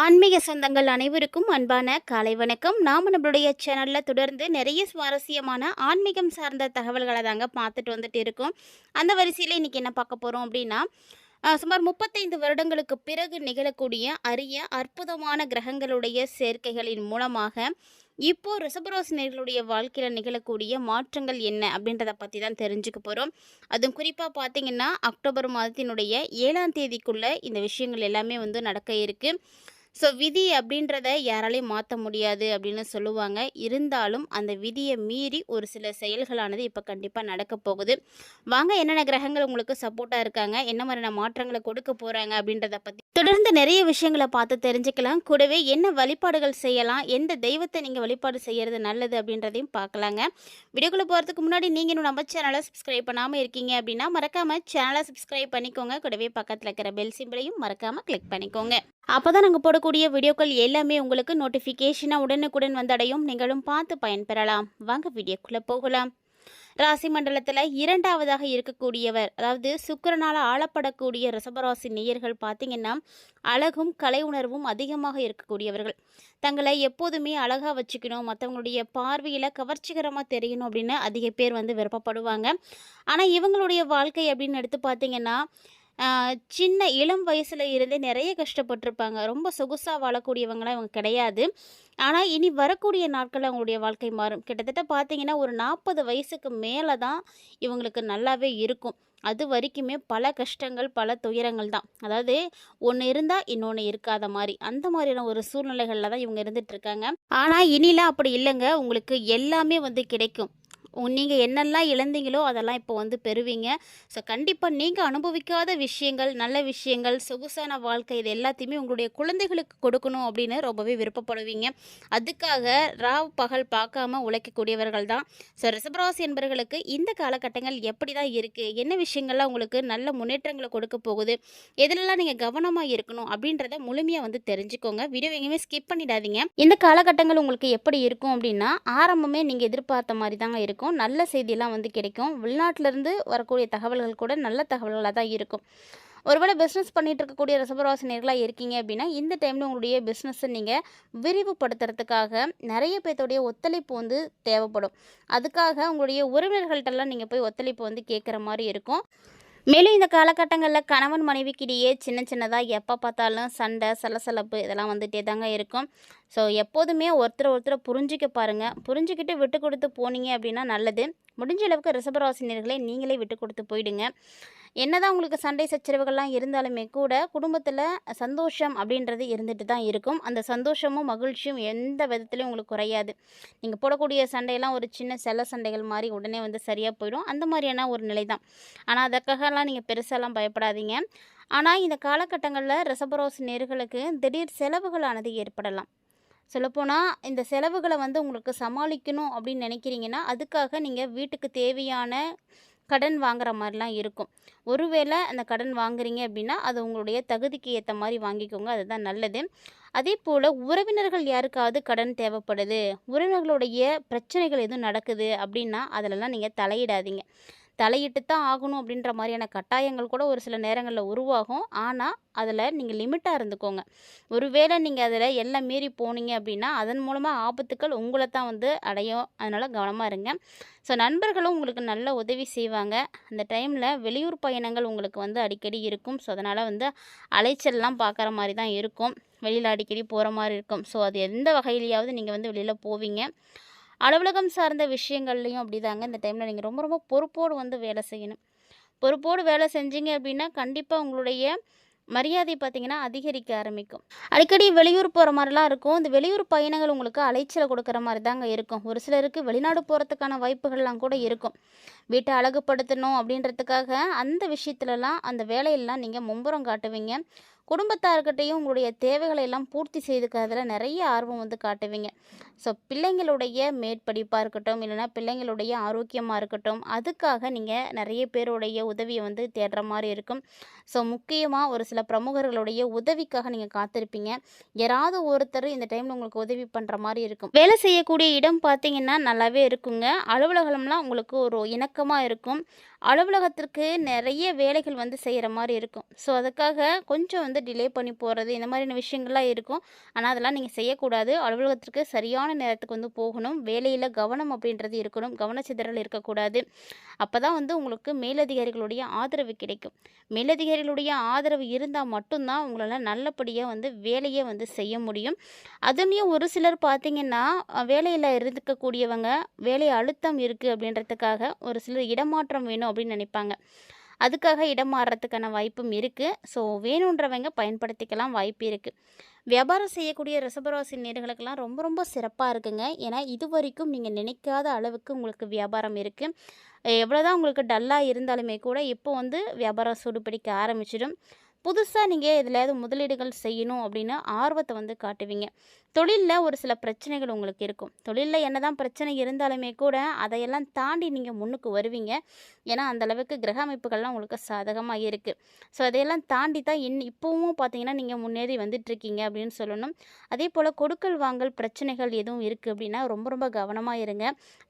ஆன்மீக சொந்தங்கள் அனைவருக்கும் அன்பான காலை வணக்கம். நாம் நம்மளுடைய சேனலில் தொடர்ந்து நிறைய சுவாரஸ்யமான ஆன்மீகம் சார்ந்த தகவல்களை தாங்க பார்த்துட்டு வந்துட்டு இருக்கோம். அந்த வரிசையில் இன்றைக்கி என்ன பார்க்க போகிறோம் அப்படின்னா சுமார் முப்பத்தைந்து வருடங்களுக்கு பிறகு நிகழக்கூடிய அரிய அற்புதமான கிரகங்களுடைய சேர்க்கைகளின் மூலமாக இப்போது ரிசபரோசினர்களுடைய வாழ்க்கையில் நிகழக்கூடிய மாற்றங்கள் என்ன அப்படின்றத பற்றி தான் தெரிஞ்சுக்க போகிறோம் அதுவும் குறிப்பாக பார்த்திங்கன்னா அக்டோபர் மாதத்தினுடைய ஏழாம் தேதிக்குள்ளே இந்த விஷயங்கள் எல்லாமே வந்து நடக்க இருக்குது ஸோ விதி அப்படின்றத யாராலையும் மாற்ற முடியாது அப்படின்னு சொல்லுவாங்க. இருந்தாலும் அந்த விதியை மீறி ஒரு சில செயல்களானது இப்போ கண்டிப்பாக நடக்க போகுது. வாங்க என்னென்ன கிரகங்கள் உங்களுக்கு சப்போர்ட்டாக இருக்காங்க? என்ன மாதிரியான மாற்றங்களை கொடுக்க போகிறாங்க அப்படின்றத பற்றி தொடர்ந்து நிறைய விஷயங்களை பார்த்து தெரிஞ்சுக்கலாம். கூடவே என்ன வழிபாடுகள் செய்யலாம்? எந்த தெய்வத்தை நீங்கள் வழிபாடு செய்கிறது நல்லது அப்படின்றதையும் பார்க்கலாங்க. வீடியோக்குள்ளே போகிறதுக்கு முன்னாடி நீங்கள் இன்னும் நம்ம சேனலை சப்ஸ்கிரைப் பண்ணாமல் இருக்கீங்க அப்படின்னா மறக்காமல் சேனலை சப்ஸ்கிரைப் பண்ணிக்கோங்க. கூடவே பக்கத்தில் இருக்கிற பெல் சிம்பிளையும் மறக்காமல் கிளிக் பண்ணிக்கோங்க. அப்போ தான் நாங்கள் போடக்கூடிய வீடியோக்கள் எல்லாமே உங்களுக்கு நோட்டிஃபிகேஷனாக உடனுக்குடன் வந்தடையும். நீங்களும் பார்த்து பயன்பெறலாம். வாங்க வீடியோக்குள்ளே போகலாம். ராசி மண்டலத்தில் இரண்டாவதாக இருக்கக்கூடியவர் அதாவது சுக்கிரனால் ஆளப்படக்கூடிய ரிசபராசி நேயர்கள் பார்த்தீங்கன்னா அழகும் கலை உணர்வும் அதிகமாக இருக்கக்கூடியவர்கள். தங்களை எப்போதுமே அழகாக வச்சுக்கணும். மற்றவங்களுடைய பார்வையில் கவர்ச்சிகரமாக தெரியணும் அப்படின்னு அதிக பேர் வந்து விருப்பப்படுவாங்க. ஆனால் இவங்களுடைய வாழ்க்கை அப்படின்னு எடுத்து பார்த்தீங்கன்னா சின்ன இளம் வயசில் இருந்தே நிறைய கஷ்டப்பட்டிருப்பாங்க. ரொம்ப சொகுசாக வாழக்கூடியவங்களாம் இவங்க கிடையாது. ஆனால் இனி வரக்கூடிய நாட்களில் அவங்களுடைய வாழ்க்கை மாறும். கிட்டத்தட்ட பார்த்தீங்கன்னா ஒரு நாற்பது வயசுக்கு மேலே தான் இவங்களுக்கு நல்லாவே இருக்கும். அது வரைக்குமே பல கஷ்டங்கள் பல துயரங்கள் தான். அதாவது ஒன்று இருந்தால் இன்னொன்று இருக்காத மாதிரி. அந்த மாதிரியான ஒரு சூழ்நிலைகளில் தான் இவங்க இருந்துகிட்ருக்காங்க ஆனால் இனிலாம் அப்படி இல்லைங்க. உங்களுக்கு எல்லாமே வந்து கிடைக்கும். நீங்கள் என்னெல்லாம் இழந்தீங்களோ அதெல்லாம் இப்போ வந்து பெறுவீங்க. ஸோ கண்டிப்பாக நீங்கள் அனுபவிக்காத விஷயங்கள் நல்ல விஷயங்கள் சொகுசான வாழ்க்கை இது எல்லாத்தையுமே உங்களுடைய குழந்தைகளுக்கு கொடுக்கணும் அப்படின்னு ரொம்பவே விருப்பப்படுவீங்க. அதுக்காக ராவ் பகல் பார்க்காம உழைக்கக்கூடியவர்கள் தான். ஸோ ரிசபராசி என்பவர்களுக்கு இந்த காலகட்டங்கள் எப்படி தான் இருக்குது என்ன விஷயங்கள்லாம் உங்களுக்கு நல்ல முன்னேற்றங்களை கொடுக்க போகுது? எதுலலாம் நீங்கள் கவனமாக இருக்கணும் அப்படின்றத முழுமையாக வந்து தெரிஞ்சுக்கோங்க. வீடியோ எங்கேயுமே ஸ்கிப் பண்ணிடாதீங்க. இந்த காலகட்டங்கள் உங்களுக்கு எப்படி இருக்கும் அப்படின்னா ஆரம்பமே நீங்கள் எதிர்பார்த்த மாதிரி தாங்க இருக்கும். நல்ல செய்தியெல்லாம் வந்து கிடைக்கும். வெளிநாட்டிலேருந்து வரக்கூடிய தகவல்கள் கூட நல்ல தகவல்களாக தான் இருக்கும். ஒருவேளை பிஸ்னஸ் பண்ணிகிட்டு இருக்கக்கூடிய ரசபராசினியர்களாக இருக்கீங்க அப்படின்னா இந்த டைமில் உங்களுடைய பிஸ்னஸை நீங்கள் விரிவுபடுத்துறதுக்காக நிறைய பேர்த்தோடைய ஒத்துழைப்பு வந்து தேவைப்படும். அதுக்காக உங்களுடைய உறவினர்கள்ட்டெல்லாம் நீங்கள் போய் ஒத்துழைப்பு வந்து கேட்குற மாதிரி இருக்கும். மேலும் இந்த காலகட்டங்களில் கணவன் மனைவிக்கிடையே சின்ன சின்னதாக எப்போ பார்த்தாலும் சண்டை சலசலப்பு இதெல்லாம் வந்துகிட்டே தாங்க இருக்கும். ஸோ எப்போதுமே ஒருத்தர் ஒருத்தரை புரிஞ்சிக்க பாருங்கள் புரிஞ்சுக்கிட்டு விட்டு கொடுத்து போனீங்க அப்படின்னா நல்லது. முடிஞ்ச அளவுக்கு ரிசபராசினியர்களை நீங்களே விட்டு கொடுத்து போயிடுங்க. என்னதான் உங்களுக்கு சண்டை சச்சரவுகள்லாம் இருந்தாலுமே கூட குடும்பத்தில் சந்தோஷம் அப்படின்றது இருந்துட்டு தான் இருக்கும். அந்த சந்தோஷமும் மகிழ்ச்சியும் எந்த விதத்துலையும் உங்களுக்கு குறையாது. நீங்கள் போடக்கூடிய சண்டையெல்லாம் ஒரு சின்ன செல்ல சண்டைகள் மாதிரி உடனே வந்து சரியாக போயிடும். அந்த மாதிரியான ஒரு நிலை தான். ஆனால் அதற்காகலாம் நீங்கள் பெருசாலாம் பயப்படாதீங்க. ஆனால் இந்த காலகட்டங்களில் ரசபரோஸ் நேர்களுக்கு திடீர் செலவுகளானது ஏற்படலாம். சொல்லப்போனால் இந்த செலவுகளை வந்து உங்களுக்கு சமாளிக்கணும் அப்படின்னு நினைக்கிறீங்கன்னா அதுக்காக நீங்கள் வீட்டுக்கு தேவையான கடன் வாங்குற மாதிரிலாம் இருக்கும். ஒருவேளை அந்த கடன் வாங்குறீங்க அப்படின்னா அது உங்களுடைய தகுதிக்கு ஏற்ற மாதிரி வாங்கிக்கோங்க. அதுதான் நல்லது. அதே போல் உறவினர்கள் யாருக்காவது கடன் தேவைப்படுது உறவினர்களுடைய பிரச்சனைகள் எதுவும் நடக்குது அப்படின்னா அதிலலாம் நீங்கள் தலையிடாதீங்க. தலையிட்டு தான் ஆகணும் அப்படின்ற மாதிரியான கட்டாயங்கள் கூட ஒரு சில நேரங்களில் உருவாகும். ஆனால் அதில் நீங்கள் லிமிட்டாக இருந்துக்கோங்க. ஒருவேளை நீங்கள் அதில் எல்லாம் மீறி போனீங்க அப்படின்னா அதன் மூலமாக ஆபத்துக்கள் உங்களை தான் வந்து அடையும். அதனால் கவனமாக இருங்க. ஸோ நண்பர்களும் உங்களுக்கு நல்ல உதவி செய்வாங்க. அந்த டைமில் வெளியூர் பயணங்கள் உங்களுக்கு வந்து அடிக்கடி இருக்கும். ஸோ அதனால் வந்து அலைச்சல்லாம் பார்க்குற மாதிரி தான் இருக்கும். வெளியில் அடிக்கடி போகிற மாதிரி இருக்கும். ஸோ அது எந்த வகையிலையாவது நீங்கள் வந்து வெளியில் போவீங்க. அலுவலகம் சார்ந்த விஷயங்கள்லையும் அப்படிதாங்க. இந்த டைமில் நீங்கள் ரொம்ப ரொம்ப பொறுப்போடு வந்து வேலை செய்யணும். பொறுப்போடு வேலை செஞ்சீங்க அப்படின்னா கண்டிப்பாக உங்களுடைய மரியாதை பார்த்தீங்கன்னா அதிகரிக்க ஆரம்பிக்கும். அடிக்கடி வெளியூர் போகிற மாதிரிலாம் இருக்கும். இந்த வெளியூர் பயணங்கள் உங்களுக்கு அலைச்சலை கொடுக்குற மாதிரி தாங்க இருக்கும். ஒரு சிலருக்கு வெளிநாடு போகிறதுக்கான வாய்ப்புகள்லாம் கூட இருக்கும். வீட்டை அழகுபடுத்தணும் அப்படின்றதுக்காக அந்த விஷயத்துலலாம் அந்த வேலையெல்லாம் நீங்கள் மும்புறம் காட்டுவீங்க. குடும்பத்தார்கிட்டையும் உங்களுடைய தேவைகளை எல்லாம் பூர்த்தி செய்துக்கிறதுல நிறைய ஆர்வம் வந்து காட்டுவீங்க. ஸோ பிள்ளைங்களுடைய மேற்படிப்பாக இருக்கட்டும் இல்லைன்னா பிள்ளைங்களுடைய ஆரோக்கியமாக இருக்கட்டும் அதுக்காக நீங்கள் நிறைய பேருடைய உதவியை வந்து தேடுற மாதிரி இருக்கும். ஸோ முக்கியமாக ஒரு சில பிரமுகர்களுடைய உதவிக்காக நீங்கள் காத்திருப்பீங்க. யாராவது ஒருத்தர் இந்த டைமில் உங்களுக்கு உதவி பண்ணுற மாதிரி இருக்கும். வேலை செய்யக்கூடிய இடம் பார்த்தீங்கன்னா நல்லாவே இருக்குங்க. அலுவலகம்லாம் உங்களுக்கு ஒரு இணக்கமாக இருக்கும். அலுவலகத்திற்கு நிறைய வேலைகள் வந்து செய்கிற மாதிரி இருக்கும். ஸோ அதுக்காக கொஞ்சம் வந்து வந்து டிலே பண்ணி போகிறது இந்த மாதிரியான விஷயங்கள்லாம் இருக்கும். ஆனால் அதெல்லாம் நீங்கள் செய்யக்கூடாது. அலுவலகத்திற்கு சரியான நேரத்துக்கு வந்து போகணும். வேலையில் கவனம் அப்படின்றது இருக்கணும். கவனச்சிதறல் இருக்கக்கூடாது. அப்போ தான் வந்து உங்களுக்கு மேலதிகாரிகளுடைய ஆதரவு கிடைக்கும். மேலதிகாரிகளுடைய ஆதரவு இருந்தால் மட்டும்தான் உங்களால் நல்லபடியாக வந்து வேலையை வந்து செய்ய முடியும். அதுலேயும் ஒரு சிலர் பார்த்திங்கன்னா வேலையில் இருக்கக்கூடியவங்க வேலை அழுத்தம் இருக்குது அப்படின்றதுக்காக ஒரு சிலர் இடமாற்றம் வேணும் அப்படின்னு நினைப்பாங்க. அதுக்காக இடம் மாறுறதுக்கான வாய்ப்பும் இருக்குது ஸோ வேணுன்றவங்க பயன்படுத்திக்கலாம் வாய்ப்பு இருக்குது வியாபாரம் செய்யக்கூடிய ரிசபராசி நேர்களுக்கெல்லாம் ரொம்ப ரொம்ப சிறப்பாக இருக்குங்க. ஏன்னா இது வரைக்கும் நீங்கள் நினைக்காத அளவுக்கு உங்களுக்கு வியாபாரம் இருக்குது எவ்வளோதான் உங்களுக்கு டல்லாக இருந்தாலுமே கூட இப்போ வந்து வியாபாரம் சூடுபிடிக்க ஆரம்பிச்சிடும். புதுசாக நீங்கள் எதுலையாவது முதலீடுகள் செய்யணும் அப்படின்னு ஆர்வத்தை வந்து காட்டுவீங்க. தொழிலில் ஒரு சில பிரச்சனைகள் உங்களுக்கு இருக்கும். தொழிலில் என்ன தான் பிரச்சனை இருந்தாலுமே கூட அதையெல்லாம் தாண்டி நீங்கள் முன்னுக்கு வருவீங்க. ஏன்னா அந்தளவுக்கு கிரக அமைப்புகள்லாம் உங்களுக்கு சாதகமாக இருக்குது ஸோ அதையெல்லாம் தாண்டி தான் இன் இப்போவும் பார்த்தீங்கன்னா நீங்கள் முன்னேறி வந்துட்டுருக்கீங்க அப்படின்னு சொல்லணும். அதே போல் கொடுக்கல் வாங்கல் பிரச்சனைகள் எதுவும் இருக்குது அப்படின்னா ரொம்ப ரொம்ப கவனமாக இருங்க.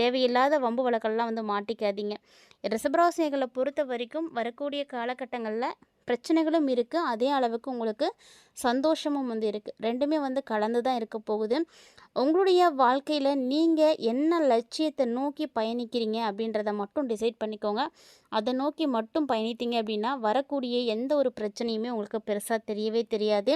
தேவையில்லாத வம்பு வழக்கெல்லாம் வந்து மாட்டிக்காதீங்க. ரிசபராசிகளை பொறுத்த வரைக்கும் வரக்கூடிய காலகட்டங்களில் பிரச்சனைகளும் இருக்குது அதே அளவுக்கு உங்களுக்கு சந்தோஷமும் வந்து இருக்குது ரெண்டுமே வந்து கலந்து தான் இருக்க போகுது. உங்களுடைய வாழ்க்கையில் நீங்கள் என்ன லட்சியத்தை நோக்கி பயணிக்கிறீங்க அப்படின்றத மட்டும் டிசைட் பண்ணிக்கோங்க. அதை நோக்கி மட்டும் பயணித்தீங்க அப்படின்னா வரக்கூடிய எந்த ஒரு பிரச்சனையுமே உங்களுக்கு பெருசாக தெரியவே தெரியாது.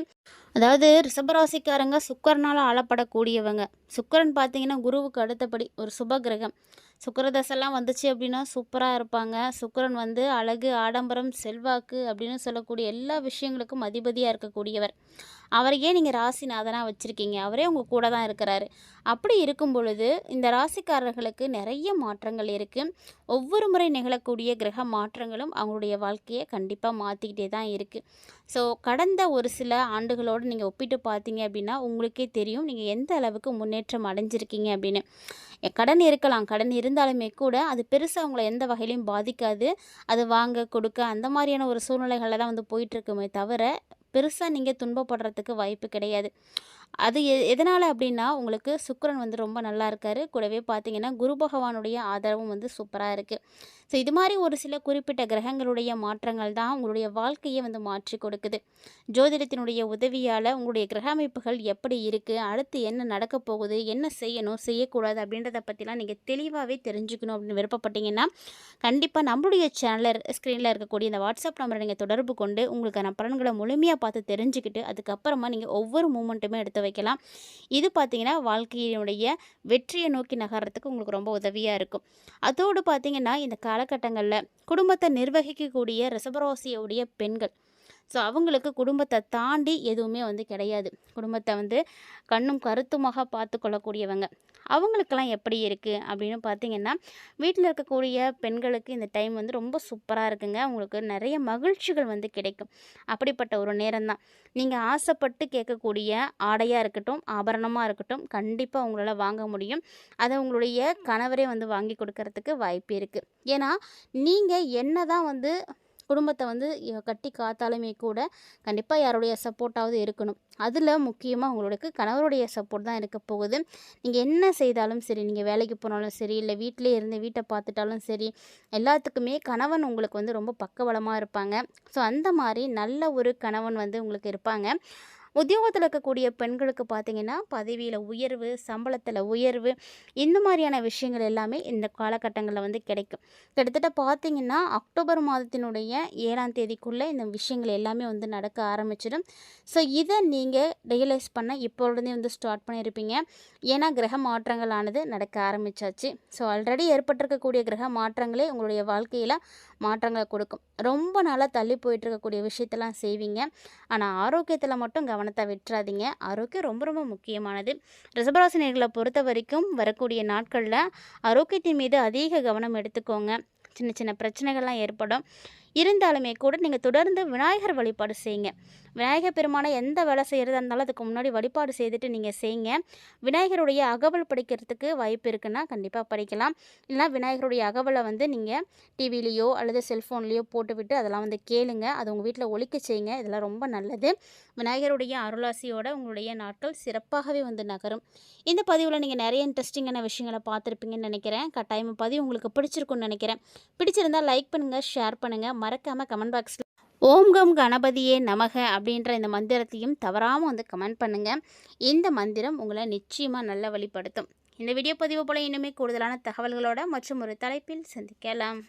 அதாவது ரிஷபராசிக்காரங்க சுக்கரனால் ஆளப்படக்கூடியவங்க. சுக்கரன் பார்த்தீங்கன்னா குருவுக்கு அடுத்தபடி ஒரு சுப கிரகம். சுக்கரதசெல்லாம் வந்துச்சு அப்படின்னா சூப்பராக இருப்பாங்க. சுக்கரன் வந்து அழகு ஆடம்பரம் செல்வாக்கு அப்படின்னு சொல்லக்கூடிய எல்லா விஷயங்களுக்கும் அதிபதியாக இருக்கக்கூடியவர். அவரையே நீங்கள் ராசிநாதனாக வச்சுருக்கீங்க? அவரே உங்கள் கூட தான் இருக்கிறாரு. அப்படி இருக்கும் பொழுது இந்த ராசிக்காரர்களுக்கு நிறைய மாற்றங்கள் இருக்குது ஒவ்வொரு முறை நிகழக்கூடிய கிரக மாற்றங்களும் அவங்களுடைய வாழ்க்கையை கண்டிப்பாக மாற்றிக்கிட்டே தான் இருக்குது ஸோ கடந்த ஒரு சில ஆண்டுகளோடு நீங்கள் ஒப்பிட்டு பார்த்தீங்க அப்படின்னா உங்களுக்கே தெரியும் நீங்கள் எந்த அளவுக்கு முன்னேற்றம் அடைஞ்சிருக்கீங்க அப்படின்னு. கடன் இருக்கலாம். கடன் இருந்தாலுமே கூட அது பெருசாக அவங்கள எந்த வகையிலையும் பாதிக்காது. அது வாங்க கொடுக்க அந்த மாதிரியான ஒரு சூழ்நிலைகளில் தான் வந்து போயிட்டுருக்குமே தவிர பெருசாக நீங்கள் துன்பப்படுறதுக்கு வாய்ப்பு கிடையாது. அது எ எதனால் அப்படின்னா உங்களுக்கு சுக்கரன் வந்து ரொம்ப நல்லா இருக்கார். கூடவே பார்த்தீங்கன்னா குரு பகவானுடைய ஆதரவும் வந்து சூப்பராக இருக்குது ஸோ இது மாதிரி ஒரு சில குறிப்பிட்ட கிரகங்களுடைய மாற்றங்கள் தான் உங்களுடைய வாழ்க்கையை வந்து மாற்றி கொடுக்குது. ஜோதிடத்தினுடைய உதவியால் உங்களுடைய கிரக அமைப்புகள் எப்படி இருக்குது அடுத்து என்ன நடக்க போகுது? என்ன செய்யணும்? செய்யக்கூடாது அப்படின்றத பற்றிலாம் நீங்கள் தெளிவாகவே தெரிஞ்சுக்கணும் அப்படின்னு விருப்பப்பட்டீங்கன்னா கண்டிப்பாக நம்மளுடைய சேனலில் ஸ்க்ரீனில் இருக்கக்கூடிய இந்த வாட்ஸ்அப் நம்பரை நீங்கள் தொடர்பு கொண்டு உங்களுக்கான பலன்களை முழுமையாக பார்த்து தெரிஞ்சுக்கிட்டு அதுக்கப்புறமா நீங்கள் ஒவ்வொரு மூமெண்ட்டுமே எடுத்து வைக்கலாம். இது பார்த்திங்கன்னா வாழ்க்கையினுடைய வெற்றியை நோக்கி நகர்றதுக்கு உங்களுக்கு ரொம்ப உதவியாக இருக்கும். அதோடு பார்த்திங்கன்னா இந்த காலகட்டங்களில் குடும்பத்தை நிர்வகிக்கக்கூடிய ரிசபராசியுடைய பெண்கள் ஸோ அவங்களுக்கு குடும்பத்தை தாண்டி எதுவுமே வந்து கிடையாது. குடும்பத்தை வந்து கண்ணும் கருத்துமாக பார்த்து கொள்ளக்கூடியவங்க. அவங்களுக்கெல்லாம் எப்படி இருக்குது அப்படின்னு பார்த்தீங்கன்னா வீட்டில் இருக்கக்கூடிய பெண்களுக்கு இந்த டைம் வந்து ரொம்ப சூப்பராக இருக்குங்க. அவங்களுக்கு நிறைய மகிழ்ச்சிகள் வந்து கிடைக்கும். அப்படிப்பட்ட ஒரு நேரம் தான் நீங்கள் ஆசைப்பட்டு கேட்கக்கூடிய ஆடையாக இருக்கட்டும் ஆபரணமாக இருக்கட்டும் கண்டிப்பாக உங்களால் வாங்க முடியும். அதை உங்களுடைய கணவரே வந்து வாங்கி கொடுக்கறதுக்கு வாய்ப்பு இருக்குது ஏன்னா நீங்கள் என்ன தான் வந்து குடும்பத்தை வந்து கட்டி காத்தாலுமே கூட கண்டிப்பாக யாருடைய சப்போர்ட்டாவது இருக்கணும். அதில் முக்கியமாக உங்களுக்கு கணவருடைய சப்போர்ட் தான் இருக்க போகுது. நீங்கள் என்ன செய்தாலும் சரி நீங்கள் வேலைக்கு போனாலும் சரி இல்லை வீட்டிலே இருந்து வீட்டை பார்த்துட்டாலும் சரி எல்லாத்துக்குமே கணவன் உங்களுக்கு வந்து ரொம்ப பக்கபலமாக இருப்பாங்க. ஸோ அந்த மாதிரி நல்ல ஒரு கணவன் வந்து உங்களுக்கு இருப்பாங்க. உத்தியோகத்தில் இருக்கக்கூடிய பெண்களுக்கு பார்த்தீங்கன்னா பதவியில் உயர்வு சம்பளத்தில் உயர்வு இந்த மாதிரியான விஷயங்கள் எல்லாமே இந்த காலகட்டங்களில் வந்து கிடைக்கும். கிட்டத்தட்ட பார்த்தீங்கன்னா அக்டோபர் மாதத்தினுடைய ஏழாம் தேதிக்குள்ளே இந்த விஷயங்கள் எல்லாமே வந்து நடக்க ஆரம்பிச்சிடும். ஸோ இதை நீங்கள் ரியலைஸ் பண்ண இப்பொழுதே வந்து ஸ்டார்ட் பண்ணியிருப்பீங்க ஏன்னா கிரக மாற்றங்களானது நடக்க ஆரம்பித்தாச்சு ஸோ ஆல்ரெடி ஏற்பட்டிருக்கக்கூடிய கிரக மாற்றங்களே உங்களுடைய வாழ்க்கையில் மாற்றங்களை கொடுக்கும். ரொம்ப நாளாக தள்ளி போயிட்டு இருக்கக்கூடிய விஷயத்தெல்லாம் செய்வீங்க. ஆனால் ஆரோக்கியத்தில் மட்டும் கவனத்தை விட்டுறாதீங்க. ஆரோக்கியம் ரொம்ப ரொம்ப முக்கியமானது. ரிசபராசினியர்களை பொறுத்த வரைக்கும் வரக்கூடிய நாட்களில் ஆரோக்கியத்தின் மீது அதிக கவனம் எடுத்துக்கோங்க. சின்ன சின்ன பிரச்சனைகள்லாம் ஏற்படும். இருந்தாலுமே கூட நீங்கள் தொடர்ந்து விநாயகர் வழிபாடு செய்யுங்க. விநாயகர் பெருமானை எந்த வேலை செய்கிறதா இருந்தாலும் அதுக்கு முன்னாடி வழிபாடு செய்துட்டு நீங்கள் செய்யுங்க. விநாயகருடைய அகவல் படிக்கிறதுக்கு வாய்ப்பு இருக்குன்னா கண்டிப்பாக படிக்கலாம். இல்லைனா விநாயகருடைய அகவலை வந்து நீங்கள் டிவிலேயோ அல்லது செல்ஃபோன்லேயோ போட்டுவிட்டு அதெல்லாம் வந்து கேளுங்க. அது உங்கள் வீட்டில் ஒழிக்க செய்யுங்க. இதெல்லாம் ரொம்ப நல்லது. விநாயகருடைய அருளாசியோட உங்களுடைய நாட்கள் சிறப்பாகவே வந்து நகரும். இந்த பதிவில் நீங்கள் நிறைய இன்ட்ரெஸ்டிங்கான விஷயங்களை பார்த்துருப்பீங்கன்னு நினைக்கிறேன். கட்டாயம் பதிவு உங்களுக்கு பிடிச்சிருக்குன்னு நினைக்கிறேன். பிடிச்சிருந்தால் லைக் பண்ணுங்கள் ஷேர் பண்ணுங்கள் மறக்காமல் கமெண்ட் பாக்ஸில் ஓம் கம் கணபதியே நமக அப்படின்ற இந்த மந்திரத்தையும் தவறாமல் வந்து கமெண்ட் பண்ணுங்கள் இந்த மந்திரம் உங்களை நிச்சயமாக நல்ல வழிப்படுத்தும். இந்த வீடியோ பதிவு போல் இன்னுமே கூடுதலான தகவல்களோட மற்றும் ஒரு தலைப்பில் சந்திக்கலாம்.